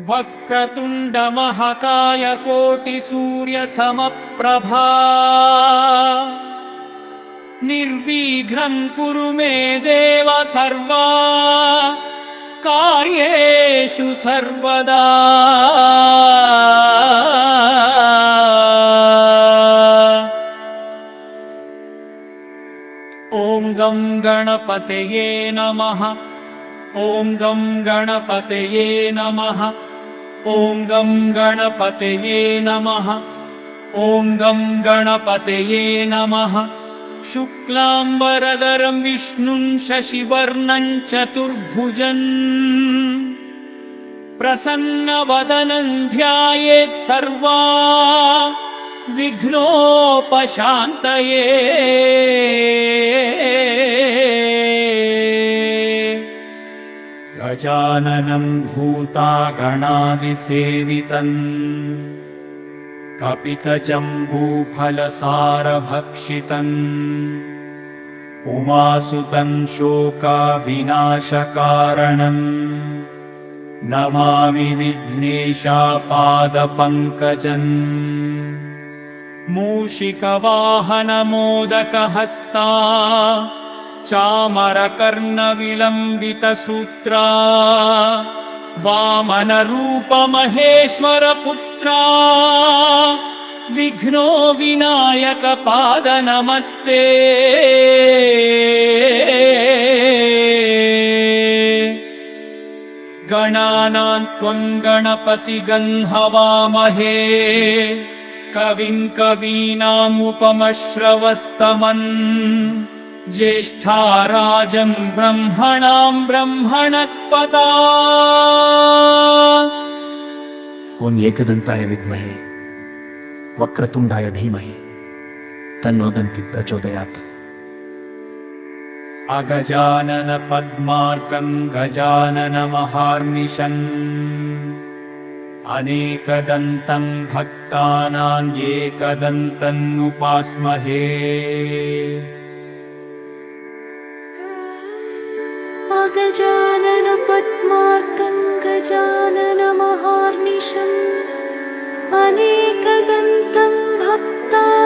वक्रतुण्डमहकाय कोटिसूर्यसमप्रभा निर्विघ्नं कुरु मे देव सर्वा। कार्येषु सर्वदा। ॐ गं गणपतये नमः। ॐ गं गणपतये नमः ॐ गं गणपतये नमः। ॐ गं गणपतये नमः। शुक्लाम्बरधरं विष्णुं शशिवर्णं चतुर्भुजन्। प्रसन्नवदनं ध्यायेत् सर्वा। विघ्नोपशान्तये गजाननं भूतागणादिसेवितम् कपितजम्बूफलसारभक्षितम् उमासुतं शोकाविनाशकारणम्। नमामि विघ्नेशापादपङ्कजम् मूषिकवाहनमोदकहस्ता चामरकर्णविलम्बितसूत्रा वामनरूपमहेश्वरपुत्रा विघ्नो विनायकपादनमस्ते। गणानान् त्वं गणपतिगन्हवामहे कविं कवीनामुपमश्रवस्तमन् ज्येष्ठाराजं ब्रह्मणां ब्रह्मणस्पता ॐ एकदन्ताय विद्महे वक्रतुण्डाय धीमहि तन्नो दन्ति प्रचोदयात्। अगजानन पद्मार्कं गजाननमहार्निशम् अनेकदन्तं भक्तानां एकदन्तन्नुपास्महे った